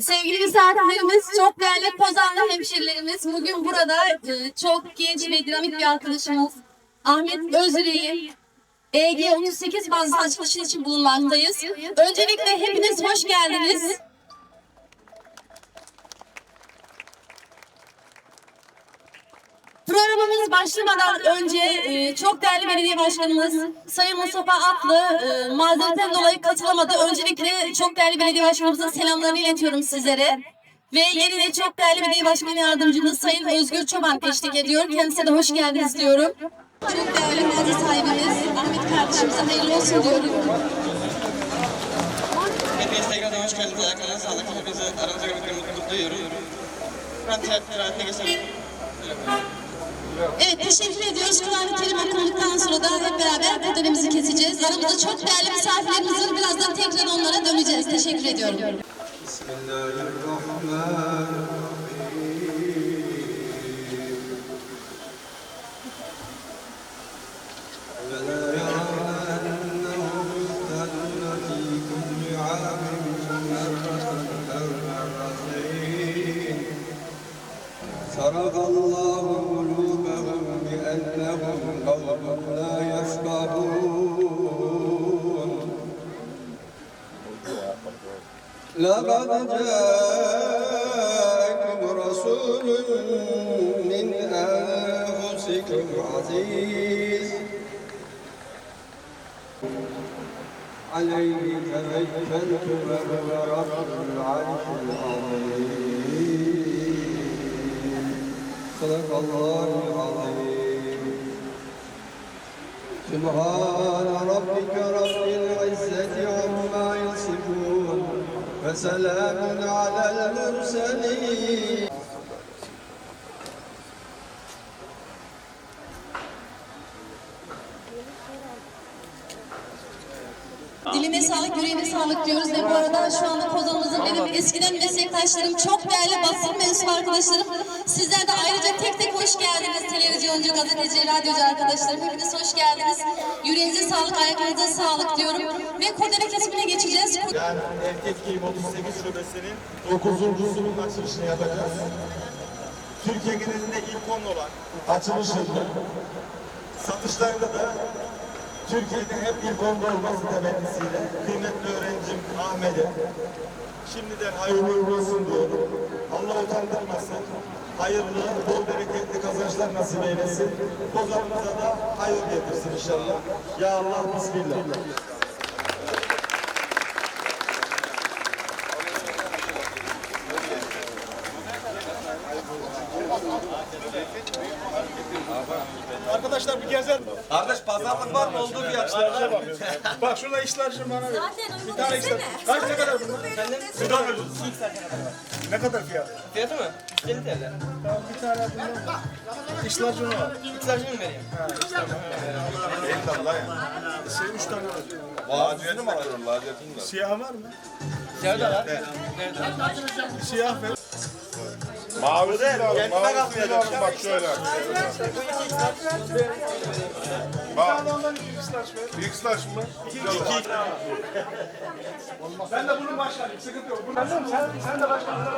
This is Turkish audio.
Sevgili misafirlerimiz, çok değerli Kozanlı hemşerilerimiz, bugün burada e, çok genç ve dinamik bir arkadaşımız Ahmet Özüre'yi EG 38 bazlı açılışı için bulunmaktayız. Öncelikle hepiniz hoş geldiniz. Programımız başlamadan önce e, çok değerli belediye başkanımız Sayın Mustafa Atlı e, mazeretten dolayı katılamadı. Öncelikle çok değerli belediye başkanımızın selamlarını iletiyorum sizlere. Ve yerine çok değerli belediye başkan yardımcımız Sayın Özgür Çoban eşlik ediyor. Kendisine de hoş geldiniz diyorum. Çok değerli mazi sahibimiz Ahmet kardeşimize hayırlı olsun diyorum. Hepiniz tekrardan hoş geldiniz. Ayaklarına sağlık. Hepinizi aranıza görmek duyuyorum. Ben tiyatroya geçelim. Evet teşekkür ediyoruz. Kur'an-ı Kerim okunduktan sonra da hep beraber kaderimizi keseceğiz. Aramızda çok değerli misafirlerimiz var. Birazdan tekrar onlara döneceğiz. Teşekkür ediyorum. بسم الله لقد جاءكم رسول من أنفسكم عزيز. عليه توكلت وهو رب العرش العظيم. صدق الله العظيم. سبحان ربك رب العزة وسلام على المرسلين. Diline sağlık, yüreğine sağlık diyoruz ve bu arada şu anda kozamızın benim eskiden meslektaşlarım, çok değerli basın mensubu arkadaşlarım. Sizler de ayrıca tek tek hoş geldiniz. Televizyoncu, gazeteci, radyocu arkadaşlarım. Hepiniz hoş geldiniz. Yüreğinize sağlık, ayaklarınıza sağlık diyorum. Ve kurdele kesimine geçeceğiz. Yani Erkek Giyim 38 şubesinin 9.sunun açılışını yapacağız. Türkiye genelinde ilk 10 olan açılışında satışlarında da Türkiye'de hep ilk 10'da olması temennisiyle kıymetli öğrencim Ahmet'e şimdiden hayırlı olsun diyorum. Allah utandırmasın. Hayırlı, bol bereketli kazançlar nasip eylesin. Kozanımıza da hayır getirsin inşallah. Ya Allah, Bismillah. Arkadaşlar bir gezer mi? Kardeş pazarlık var mı olduğu fiyatlar? Bak şurada işler şu bana ver. Bir tane işler. Kaç ne kadar bunlar? Ne kadar Ne kadar fiyat? Fiyatı mı? 150 TL. Tamam bir tane bunlar. İşler şunu var. İktidarcı mı vereyim? Eyvallah ya. Şey üç tane var. Lacivert mi alıyorsun lacivertin de? Siyah var mı? Şurada var. Siyah ver. Mavi de kendime kalmıyor. Bak şöyle. Bak. Büyük slash mı? Ben de bunun başkanıyım. Sıkıntı yok. Sen, sen, sen de başkanısın.